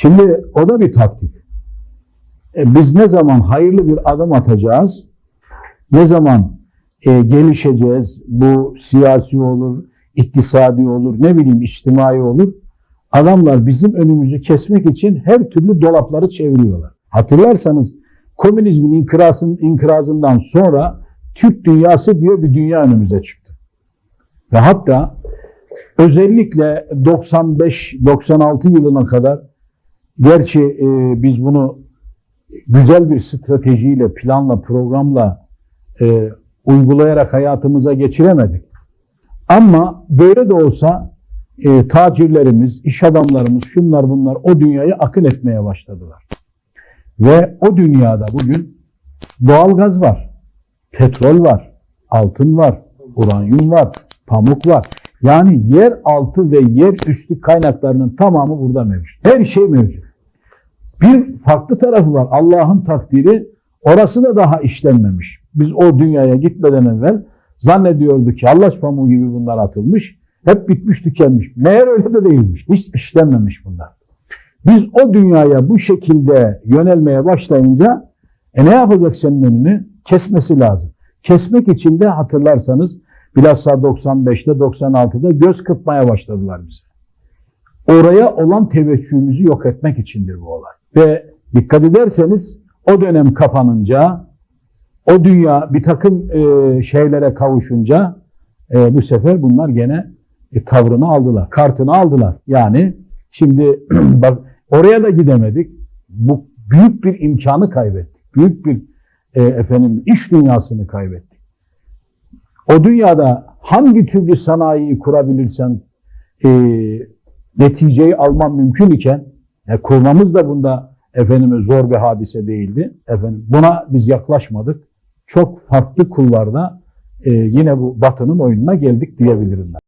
Şimdi o da bir taktik. E, biz ne zaman hayırlı bir adım atacağız, ne zaman e, gelişeceğiz, bu siyasi olur, iktisadi olur, ne bileyim içtimai olur, adamlar bizim önümüzü kesmek için her türlü dolapları çeviriyorlar. Hatırlarsanız komünizmin inkırasın, inkırazından sonra Türk dünyası diyor bir dünya önümüze çıktı. Ve hatta özellikle 95-96 yılına kadar gerçi e, biz bunu güzel bir stratejiyle, planla, programla e, uygulayarak hayatımıza geçiremedik. Ama böyle de olsa e, tacirlerimiz, iş adamlarımız, şunlar bunlar o dünyayı akıl etmeye başladılar. Ve o dünyada bugün doğalgaz var, petrol var, altın var, uranyum var, pamuk var. Yani yer altı ve yer üstü kaynaklarının tamamı burada mevcut. Her şey mevcut. Bir farklı tarafı var. Allah'ın takdiri orası da daha işlenmemiş. Biz o dünyaya gitmeden evvel zannediyorduk ki Allah pamuğu gibi bunlar atılmış. Hep bitmiş tükenmiş. Meğer öyle de değilmiş. Hiç işlenmemiş bunlar. Biz o dünyaya bu şekilde yönelmeye başlayınca e ne yapacak senin önünü? Kesmesi lazım. Kesmek için de hatırlarsanız bilhassa 95'te 96'da göz kırpmaya başladılar bize. Oraya olan teveccühümüzü yok etmek içindir bu olay. Ve dikkat ederseniz o dönem kapanınca, o dünya bir takım e, şeylere kavuşunca e, bu sefer bunlar gene e, tavrını aldılar, kartını aldılar. Yani şimdi bak oraya da gidemedik. Bu büyük bir imkanı kaybettik. Büyük bir e, efendim iş dünyasını kaybettik. O dünyada hangi türlü sanayiyi kurabilirsen e, neticeyi alman mümkün iken e, kurmamız da bunda efendime zor bir hadise değildi. Efendim buna biz yaklaşmadık. Çok farklı kullarda e, yine bu batının oyununa geldik diyebilirim ben.